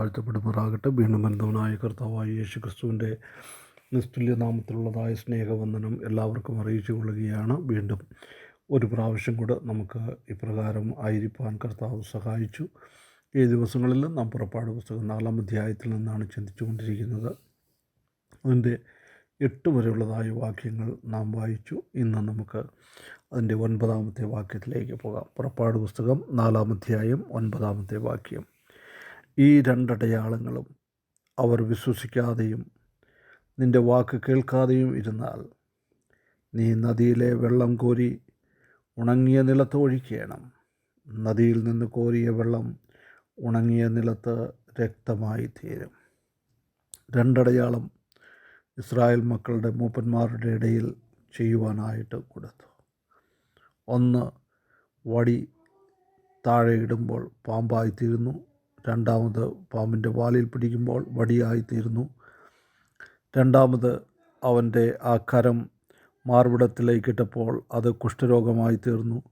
വാഴ്ത്തപ്പെടുമാറാകട്ടെ. വീണ്ടും ബന്ധവനായ കർത്താവായ യേശു ക്രിസ്തുവിന്റെ നിസ്തുല്യ നാമത്തിലുള്ളതായ സ്നേഹവന്ദനം എല്ലാവർക്കും അറിയിച്ചു കൊള്ളുകയാണ്. വീണ്ടും ഒരു പ്രാവശ്യം കൂടെ നമുക്ക് ഇപ്രകാരം ആയിരിക്കാൻ കർത്താവ് സഹായിച്ചു. ഈ ദിവസങ്ങളിൽ നാം പുറപ്പാട് പുസ്തകം നാലാം അധ്യായത്തിൽ നിന്നാണ് ചിന്തിച്ചു കൊണ്ടിരിക്കുന്നത് അതിന്റെ എട്ട് വരെയുള്ളതായ വാക്യങ്ങൾ നാം വായിച്ചു. ഇന്ന് നമുക്ക് അതിന്റെ ഒൻപതാമത്തെ വാക്യത്തിലേക്ക് പോകാം. പുറപ്പാട് പുസ്തകം നാലാം അധ്യായം ഒൻപതാമത്തെ വാക്യം. ഈ രണ്ടടയാളങ്ങളും അവർ വിശ്വസിക്കാതെയും നിന്റെ വാക്ക് കേൾക്കാതെയും ഇരുന്നാൽ നീ നദിയിലെ വെള്ളം കോരി ഉണങ്ങിയ നിലത്ത് ഒഴിക്കണം. നദിയിൽ നിന്ന് കോരിയ വെള്ളം ഉണങ്ങിയ നിലത്ത് രക്തമായി തീരും. രണ്ടടയാളം ഇസ്രായേൽ മക്കളുടെ മൂപ്പന്മാരുടെ ഇടയിൽ ചെയ്യുവാനായിട്ട് കൊടുത്തു. ഒന്ന് വടി ഇടുമ്പോൾ പാമ്പായിത്തീരുന്നു രണ്ടാമത് പാമ്പിന്റെ വാലിൽ പിടിക്കുമ്പോൾ വടിയായിത്തീരുന്നു. രണ്ടാമത് അവന്റെ ആ കരം മാർവിടത്തിലേക്കിട്ടപ്പോൾ അത് കുഷ്ഠരോഗമായി തീർന്നു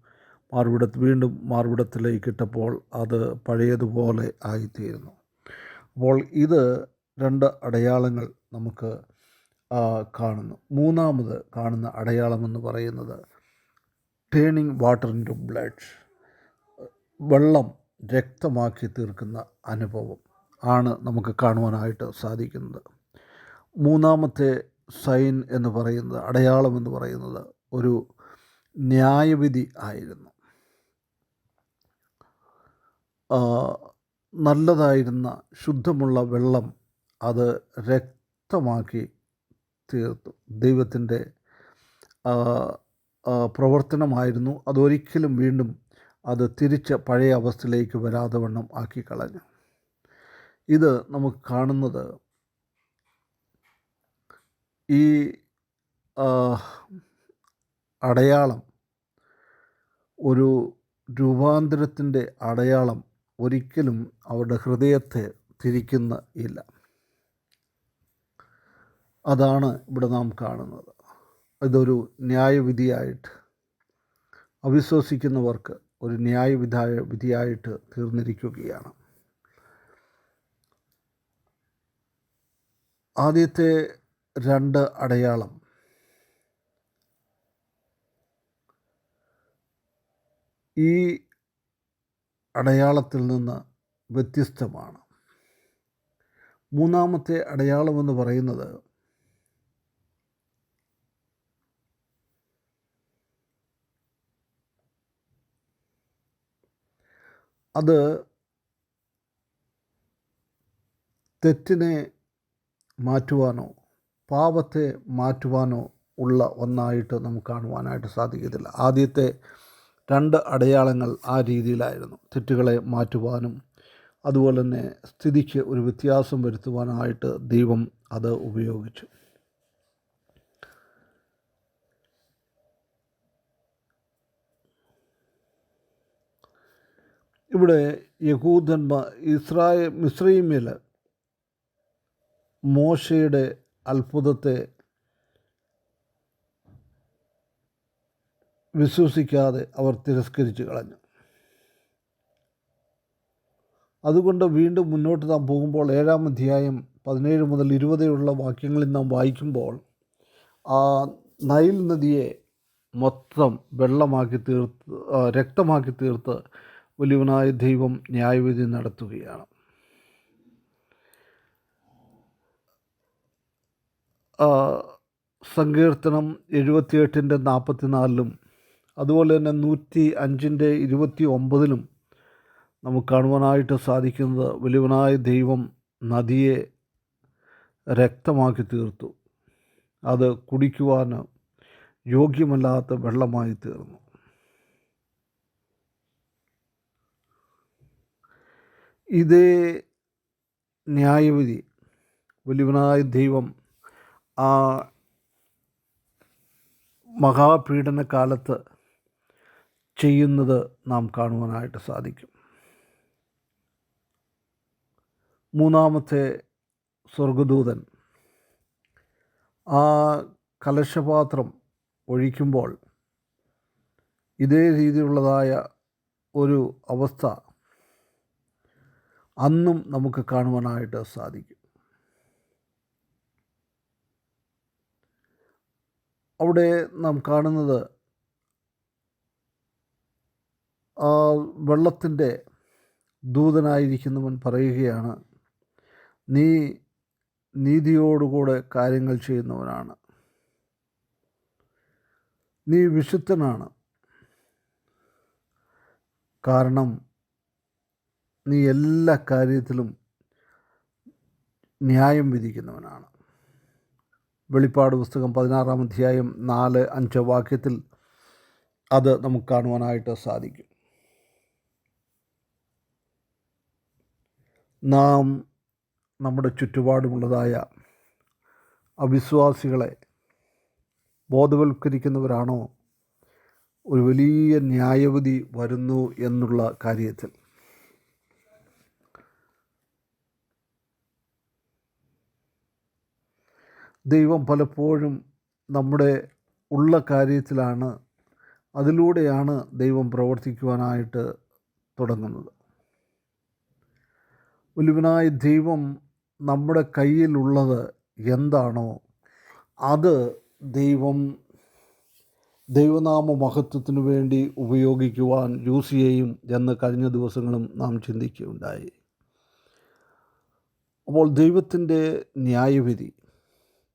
മാർവിടത്ത് വീണ്ടും മാർവിടത്തിലേക്കിട്ടപ്പോൾ അത് പഴയതുപോലെ ആയിത്തീരുന്നു. അപ്പോൾ ഇത് രണ്ട് അടയാളങ്ങൾ നമുക്ക് കാണുന്നു. മൂന്നാമത് കാണുന്ന അടയാളമെന്ന് പറയുന്നത് turning water into blood വെള്ളം രക്തമാക്കി തീർക്കുന്ന അനുഭവം ആണ് നമുക്ക് കാണുവാനായിട്ട് സാധിക്കുന്നത്. മൂന്നാമത്തെ സൈൻ എന്ന് പറയുന്നത് അടയാളം എന്ന് പറയുന്നത് ഒരു ന്യായവിധി ആയിരുന്നു. നല്ലതായിരുന്ന ശുദ്ധമുള്ള വെള്ളം അത് രക്തമാക്കി തീർത്തു. ദൈവത്തിന്റെ പ്രവർത്തനമായിരുന്നു. അതൊരിക്കലും വീണ്ടും അത് തിരിച്ച് പഴയ അവസ്ഥയിലേക്ക് വരാതെ വണ്ണം ആക്കി കളഞ്ഞു ഇത് നമുക്ക് കാണുന്നത് ഈ അടയാളം ഒരു രൂപാന്തരത്തിന്റെ അടയാളം ഒരിക്കലും അവരുടെ ഹൃദയത്തെ തിരിക്കുന്ന ഇല്ല. അതാണ് ഇവിടെ നാം കാണുന്നത്. ഇതൊരു ന്യായവിധിയായിട്ട് അവിശ്വസിക്കുന്നവർക്ക് ഒരു ന്യായവിധായ വിധിയായിട്ട് തീർന്നിരിക്കുകയാണ്. ആദ്യത്തെ രണ്ട് അടയാളം. ഈ അടയാളത്തിൽ നിന്ന് വ്യത്യസ്തമാണ്. മൂന്നാമത്തെ അടയാളമെന്ന് പറയുന്നത് അത് തെറ്റിനെ മാറ്റുവാനോ പാപത്തെ മാറ്റുവാനോ ഉള്ള ഒന്നായിട്ട് നമുക്ക് കാണുവാനായിട്ട് സാധിക്കത്തില്ല. ആദ്യത്തെ രണ്ട് അടയാളങ്ങൾ ആ രീതിയിലായിരുന്നു. തെറ്റുകളെ മാറ്റുവാനും അതുപോലെ തന്നെ സ്ഥിതിക്ക് ഒരു വ്യത്യാസം വരുത്തുവാനായിട്ട് ദൈവം അത് ഉപയോഗിച്ചു. ഇവിടെ യഹൂദന്മാർ ഇസ്രായേൽ മിശ്രീമിൽ മോശയുടെ അത്ഭുതത്തെ വിശ്വസിക്കാതെ അവർ തിരസ്കരിച്ചു കളഞ്ഞു. അതുകൊണ്ട് വീണ്ടും മുന്നോട്ട് നാം പോകുമ്പോൾ ഏഴാം അധ്യായം പതിനേഴ് മുതൽ ഇരുപതെയുള്ള വാക്യങ്ങളിൽ നാം വായിക്കുമ്പോൾ ആ നൈൽ നദിയെ മൊത്തം വെള്ളമാക്കി തീർത്ത് രക്തമാക്കി തീർത്ത് വലിയവനായ ദൈവം ന്യായവിധി നടത്തുകയാണ്. സങ്കീർത്തനം എഴുപത്തിയെട്ടിന്റെ നാൽപ്പത്തിനാലിലും അതുപോലെ തന്നെ നൂറ്റി അഞ്ചിന്റെ ഇരുപത്തി ഒമ്പതിലും നമുക്ക് കാണുവാനായിട്ട് സാധിക്കുന്നത് വലിയവനായ ദൈവം നദിയെ രക്തമാക്കി തീർത്തു. അത് കുടിക്കുവാൻ യോഗ്യമല്ലാത്ത വെള്ളമായി തീർന്നു. ഇതേ ന്യായവിധി വലിയവനായ ദൈവം ആ മഹാപീഡന കാലത്ത് ചെയ്യുന്നത് നാം കാണുവാനായിട്ട് സാധിക്കും. മൂന്നാമത്തെ സ്വർഗദൂതൻ ആ കലശപാത്രം ഒഴിക്കുമ്പോൾ ഇതേ രീതിയിലുള്ളതായ ഒരു അവസ്ഥ അന്നും നമുക്ക് കാണുവാനായിട്ട് സാധിക്കും. അവിടെ നാം കാണുന്നത് വെള്ളത്തിന്റെ ദൂതനായിരിക്കുന്നവൻ പറയുകയാണ് നീ നീതിയോടുകൂടെ കാര്യങ്ങൾ ചെയ്യുന്നവനാണ്. നീ വിശുദ്ധനാണ്. കാരണം നീ എല്ലാ കാര്യത്തിലും ന്യായം വിധിക്കുന്നവനാണ്. വെളിപ്പാട് പുസ്തകം പതിനാറാം അധ്യായം നാല് അഞ്ച് വാക്യത്തിൽ അത് നമുക്ക് കാണുവാനായിട്ട് സാധിക്കും. നാം നമ്മുടെ ചുറ്റുപാടുമുള്ളതായ അവിശ്വാസികളെ ബോധവൽക്കരിക്കുന്നവരാണോ? ഒരു വലിയ ന്യായവിധി വരുന്നു എന്നുള്ള കാര്യത്തിൽ. ദൈവം പലപ്പോഴും നമ്മുടെ ഉള്ള കാര്യത്തിലാണ് അതിലൂടെയാണ് ദൈവം പ്രവർത്തിക്കുവാനായിട്ട് തുടങ്ങുന്നത്. വലുവനായ ദൈവം നമ്മുടെ കയ്യിലുള്ളത് എന്താണോ അത് ദൈവം ദൈവനാമ മഹത്വത്തിനു വേണ്ടി ഉപയോഗിക്കുവാൻ യൂസ് ചെയ്യും എന്ന് കഴിഞ്ഞ ദിവസങ്ങളും നാം ചിന്തിക്കുകയുണ്ടായി. അപ്പോൾ ദൈവത്തിന്റെ ന്യായവിധി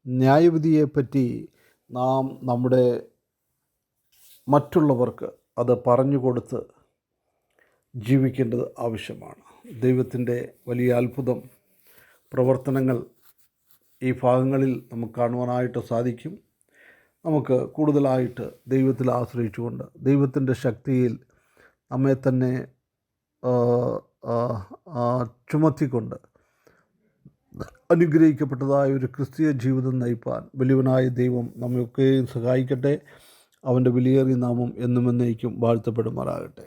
ന്യായവിധിയെപ്പറ്റി നാം നമ്മുടെ മറ്റുള്ളവർക്ക് അത് പറഞ്ഞു കൊടുത്ത് ജീവിക്കേണ്ടത് ആവശ്യമാണ്. ദൈവത്തിന്റെ വലിയ അത്ഭുതം പ്രവർത്തനങ്ങൾ ഈ ഭാഗങ്ങളിൽ നമുക്ക് കാണുവാനായിട്ട് സാധിക്കും. നമുക്ക് കൂടുതലായിട്ട് ദൈവത്തിൽ ആശ്രയിച്ചുകൊണ്ട് ദൈവത്തിന്റെ ശക്തിയിൽ നമ്മെ തന്നെ ചുമത്തിക്കൊണ്ട് അനുഗ്രഹിക്കപ്പെട്ടതായ ഒരു ക്രിസ്തീയ ജീവിതം നയിപ്പാൻ വലിയവനായ ദൈവം നമ്മയൊക്കെയും സഹായിക്കട്ടെ. അവന്റെ വിലയേറിയ നാമം എന്നും എന്നേക്കും വാഴ്ത്തപ്പെടുമാറാകട്ടെ.